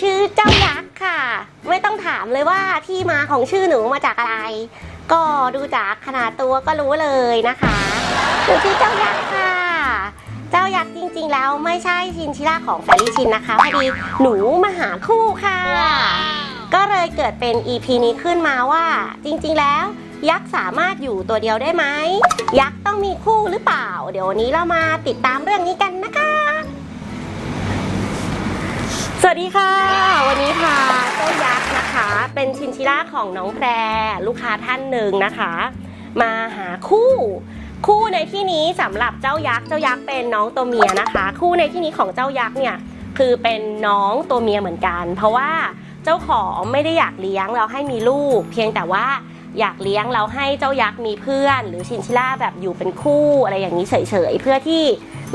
ชื่อเจ้ายักษ์ค่ะ ไม่ต้องถามเลยว่าที่มาของชื่อหนูมาจากอะไร ก็ดูจากขนาดตัวก็รู้เลยนะคะหนูชื่อเจ้ายักษ์ค่ะ เจ้ายักษ์จริง ๆ แล้วไม่ใช่ชินชิล่าของแฟรรี่ชินนะคะพอดีหนูมาหาคู่ค่ะ ก็เลยเกิดเป็น EP นี้ขึ้นมาว่า จริง ๆ แล้วยักษ์สามารถอยู่ตัวเดียวได้ไหม ยักษ์ต้องมีคู่หรือเปล่า เดี๋ยววันนี้เรามาติดตามเรื่องนี้กันนะคะ สวัสดีค่ะ วันนี้ค่ะเจ้ายักษ์นะคะ เป็นชินชิล่าของน้องแพรลูกค้าท่านหนึ่งนะคะ มาหาคู่ คู่ในที่นี้สำหรับเจ้ายักษ์เจ้ายักษ์เป็นน้องตัวเมียนะคะ คู่ในที่นี้ของเจ้ายักษ์เนี่ยคือเป็นน้องตัวเมียเหมือนกัน เพราะว่าเจ้าของไม่ได้อยากเลี้ยงเราให้มีลูก เพียงแต่ว่า อยากเลี้ยงเราให้เจ้ายักษ์มีเพื่อน หรือชินชิล่าแบบอยู่เป็นคู่อะไรอย่างนี้เฉยๆ เพื่อที่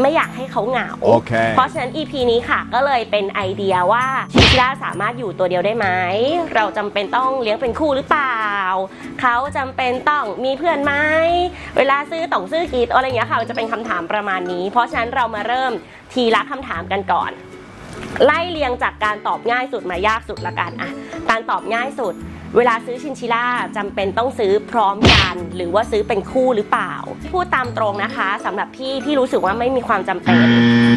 ไม่อยากให้เขาเหงา Okay. เพราะฉะนั้น EP นี้ค่ะก็เลยเป็นไอเดียว่าชินชิล่าสามารถอยู่ตัวเดียวได้ไหม เราจำเป็นต้องเลี้ยงเป็นคู่หรือเปล่า เขาจำเป็นต้องมีเพื่อนไหม เวลาซื้อต่องซื้อกีดอะไรอย่างเงี้ยค่ะจะเป็นคำถามประมาณนี้ เพราะฉะนั้นเรามาเริ่มทีละคำถามกันก่อน ไล่เรียงจากการตอบง่ายสุดมายากสุดละกันอะการตอบง่ายสุด เวลาซื้อชินชิล่าจำเป็นต้องซื้อพร้อมกัน หรือว่าซื้อเป็นคู่หรือเปล่า พูดตามตรงนะคะสำหรับพี่พี่รู้สึกว่าไม่มีความจำเป็น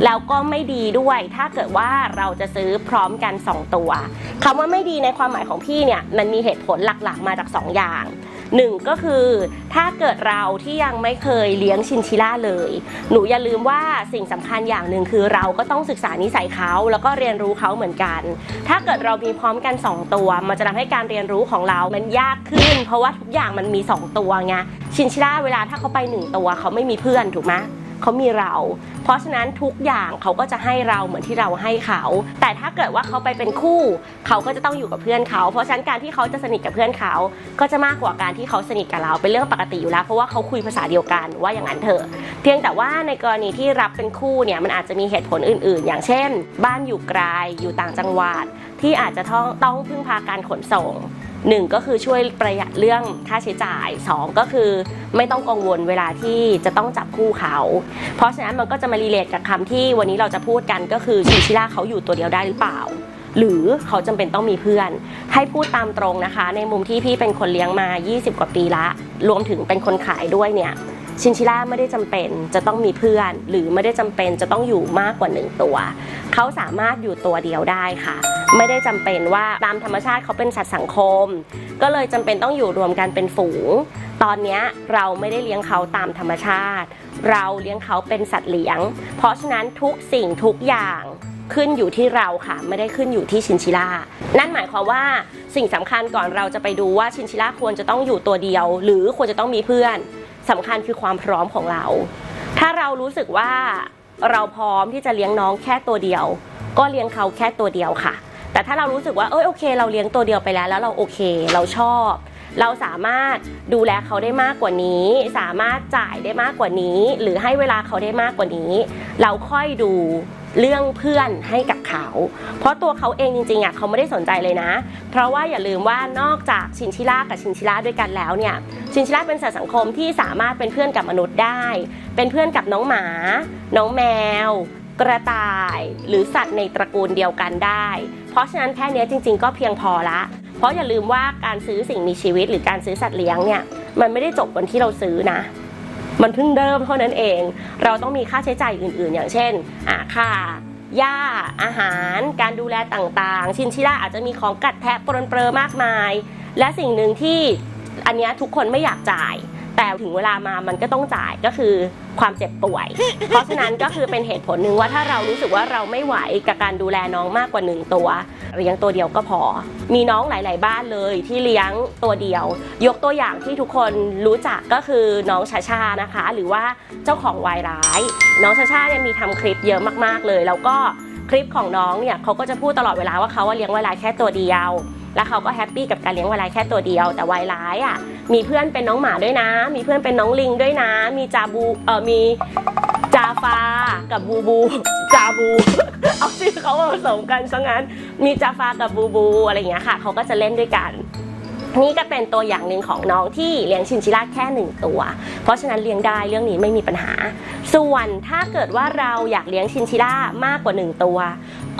แล้วก็ไม่ดีด้วย ถ้าเกิดว่าเราจะซื้อพร้อมกัน 2 ตัวคำว่าไม่ดีในความหมายของพี่เนี่ยมันมีเหตุผลหลักๆมาจาก 2 อย่าง หนึ่งก็คือถ้าเกิดเราที่ยังไม่เคยเลี้ยงชินชิล่าเลย หนูอย่าลืมว่าสิ่งสำคัญอย่างหนึ่งคือเราก็ต้องศึกษานิสัยเขาแล้วก็เรียนรู้เขาเหมือนกัน ถ้าเกิดเรามีพร้อมกัน 2 ตัว มันจะทำให้การเรียนรู้ของเรามันยากขึ้น เพราะว่าทุกอย่างมันมี 2 ตัวไงชินชิล่าเวลาถ้าเขาไป 1 ตัวเขาไม่มีเพื่อนถูกไหม เขามีเรา เพราะฉะนั้นทุกอย่างเขาก็จะให้เราเหมือนที่เราให้เขา แต่ถ้าเกิดว่าเขาไปเป็นคู่เขาก็จะต้องอยู่กับเพื่อนเขา เพราะฉะนั้นการที่เขาจะสนิทกับเพื่อนเขา ก็จะมากกว่าการที่เขาสนิทกับเราเป็นเรื่องปกติอยู่แล้ว เพราะว่าเขาคุยภาษาเดียวกันว่าอย่างนั้นเถอะ เพียงแต่ว่าในกรณีที่รับเป็นคู่เนี่ยมันอาจจะมีเหตุผลอื่น ๆ อย่างเช่น บ้านอยู่ไกลอยู่ต่างจังหวัดที่อาจจะต้องต้องพึ่งพาการขนส่ง หนึ่งก็คือช่วยประหยัดเรื่องค่าใช้จ่ายสองก็คือไม่ต้องกังวลเวลาที่จะต้องจับคู่เขา เพราะฉะนั้นมันก็จะมารีเลทกับคำที่วันนี้เราจะพูดกันก็คือชิชิล่าเขาอยู่ตัวเดียวได้หรือเปล่า หรือเขาจำเป็นต้องมีเพื่อน ให้พูดตามตรงนะคะ ในมุมที่พี่เป็นคนเลี้ยงมา 20 กว่าปีละ รวมถึงเป็นคนขายด้วยเนี่ยชินชิล่าไม่ได้จำเป็นจะต้องมีเพื่อน หรือไม่ได้จำเป็นจะต้องอยู่มากกว่าหนึ่งตัว เขาสามารถอยู่ตัวเดียวได้ค่ะ ไม่ได้จำเป็นว่าตามธรรมชาติเขาเป็นสัตว์สังคม ก็เลยจำเป็นต้องอยู่รวมกันเป็นฝูง ตอนนี้เราไม่ได้เลี้ยงเขาตามธรรมชาติ เราเลี้ยงเขาเป็นสัตว์เลี้ยง เพราะฉะนั้นทุกสิ่งทุกอย่าง ขึ้นอยู่ที่เราค่ะ ไม่ได้ขึ้นอยู่ที่ชินชิล่า นั่นหมายความว่าสิ่งสำคัญก่อนเราจะไปดูว่าชินชิล่าควรจะต้องอยู่ตัวเดียว หรือควรจะต้องมีเพื่อนสำคัญคือความพร้อมของเรา ถ้าเรารู้สึกว่าเราพร้อมที่จะเลี้ยงน้องแค่ตัวเดียว ก็เลี้ยงเขาแค่ตัวเดียวค่ะ แต่ถ้าเรารู้สึกว่าเอยโอเค เราเลี้ยงตัวเดียวไปแล้วแล้วเราโอเค เราชอบ เราสามารถดูแลเขาได้มากกว่านี้ สามารถจ่ายได้มากกว่านี้ หรือให้เวลาเขาได้มากกว่านี้ เราค่อยดู เรื่องเพื่อนให้กับเขา เพราะตัวเขาเองจริงๆอะเขาไม่ได้สนใจเลยนะ เพราะว่าอย่าลืมว่านอกจากชินชิล่ากับชินชิล่าด้วยกันแล้วเนี่ย ชินชิล่าเป็นสัตว์สังคมที่สามารถเป็นเพื่อนกับมนุษย์ได้ เป็นเพื่อนกับน้องหมา น้องแมว กระต่าย หรือสัตว์ในตระกูลเดียวกันได้ เพราะฉะนั้นแค่เนี้ยจริง ๆ ก็เพียงพอละ เพราะอย่าลืมว่าการซื้อสิ่งมีชีวิตหรือการซื้อสัตว์เลี้ยงเนี่ย มันไม่ได้จบวันที่เราซื้อนะ มันเพิ่งเริ่มเท่านั้นเอง เราต้องมีค่าใช้จ่ายอื่น ๆ อย่างเช่นค่าหญ้าอาหาร การดูแลต่างๆ ชินชิล่าอาจจะมีของกัดแทะปรนเปรอมากมาย และสิ่งหนึ่งที่อันนี้ทุกคนไม่อยากจ่าย แต่ถึงเวลามามันก็ต้องจ่ายก็คือความเจ็บป่วย เพราะฉะนั้นก็คือเป็นเหตุผลหนึ่งว่าถ้าเรารู้สึกว่าเราไม่ไหวกับการดูแลน้องมากกว่าหนึ่งตัวเลี้ยงตัวเดียวก็พอ มีน้องหลาย ๆ บ้านเลยที่เลี้ยงตัวเดียว ยกตัวอย่างที่ทุกคนรู้จักก็คือน้องชาชานะคะ หรือว่าเจ้าของวายร้าย น้องชาชาเนี่ยมีทำคลิปเยอะมาก ๆ เลย แล้วก็คลิปของน้องเนี่ยเขาก็จะพูดตลอดเวลาว่าเขาว่าเลี้ยงวายร้ายแค่ตัวเดียว แล้วเขาก็แฮปปี้กับการเลี้ยงวายร้ายแค่ตัวเดียว แต่วายร้ายอะมีเพื่อนเป็นน้องหมาด้วยนะ มีเพื่อนเป็นน้องลิงด้วยนะ มีจาบูเออมีจาฟากับบูบูจาบู เอาชื่อเขามาผสมกันซะงั้น มีจาฟากับบูบูอะไรอย่างเงี้ยค่ะเขาก็จะเล่นด้วยกันนี่ก็เป็นตัวอย่างหนึ่งของน้องที่เลี้ยงชินชิล่าแค่หนึ่งตัว เพราะฉะนั้นเลี้ยงได้เรื่องนี้ไม่มีปัญหา ส่วนถ้าเกิดว่าเราอยากเลี้ยงชินชิล่ามากกว่าหนึ่งตัว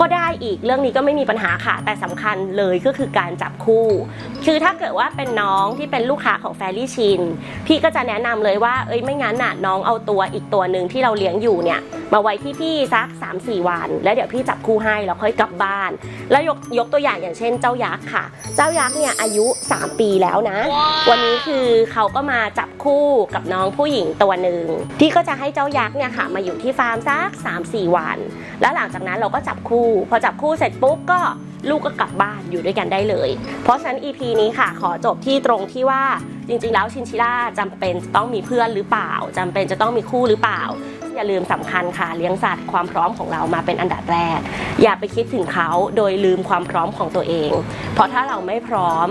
ก็ได้อีกเรื่องนี้ก็ไม่มีปัญหาค่ะ แต่สำคัญเลยก็คือการจับคู่ คือถ้าเกิดว่าเป็นน้องที่เป็นลูกค้าของแฟรี่ชินพี่ก็จะแนะนำเลยว่าเอ้ยไม่งั้นน่ะน้องเอาตัวอีกตัวหนึ่งที่เราเลี้ยงอยู่เนี่ยมาไว้ที่พี่สัก 3-4 วัน แล้วเดี๋ยวพี่จับคู่ให้แล้วค่อยกลับบ้าน แล้วยกยกตัวอย่างอย่างเช่นเจ้ายักษ์ค่ะ เจ้ายักษ์เนี่ยอายุ 3 ปีแล้วนะ วันนี้คือเขาก็มาจับคู่กับน้องผู้หญิงตัวหนึ่งพี่ก็จะให้เจ้ายักษ์เนี่ยค่ะมาอยู่ที่ฟาร์มสัก 3-4 วัน แล้วหลังจากนั้นเราก็จับคู่พอจับคู่เสร็จปุ๊บก็ลูกก็กลับบ้านอยู่ด้วยกันได้เลย เพราะฉะนั้น EP นี้ค่ะ ขอจบที่ตรงที่ว่าจริงๆ แล้วชินชิล่าจำเป็นจะต้องมีเพื่อนหรือเปล่าจำเป็นจะต้องมีคู่หรือเปล่า อย่าลืมสำคัญค่ะเลี้ยงสัตว์ความพร้อมของเรามาเป็นอันดับแรก อย่าไปคิดถึงเขาโดยลืมความพร้อมของตัวเอง เพราะถ้าเราไม่พร้อม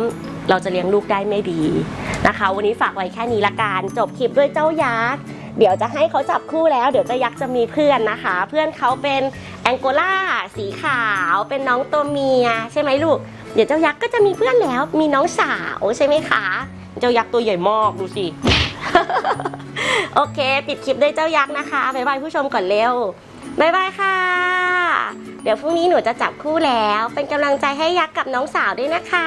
เราจะเลี้ยงลูกได้ไม่ดีนะคะ วันนี้ฝากไว้แค่นี้ละกันจบคลิปด้วยเจ้ายักษ์ เดี๋ยวจะให้เขาจับคู่แล้ว เดี๋ยวเจ้ายักษ์จะมีเพื่อนนะคะ เพื่อนเขาเป็นแองโกลาสีขาว เป็นน้องตัวเมีย ใช่ไหมลูก เดี๋ยวเจ้ายักษ์ก็จะมีเพื่อนแล้ว มีน้องสาวใช่ไหมคะ เจ้ายักษ์ตัวใหญ่มากดูสิ โอเค ปิดคลิปด้วยเจ้ายักษ์นะคะบ๊ายบายผู้ชมก่อนเร็วบ๊ายบายค่ะ เดี๋ยวพรุ่งนี้หนูจะจับคู่แล้ว เป็นกำลังใจให้ยักษ์กับน้องสาวด้วยนะคะ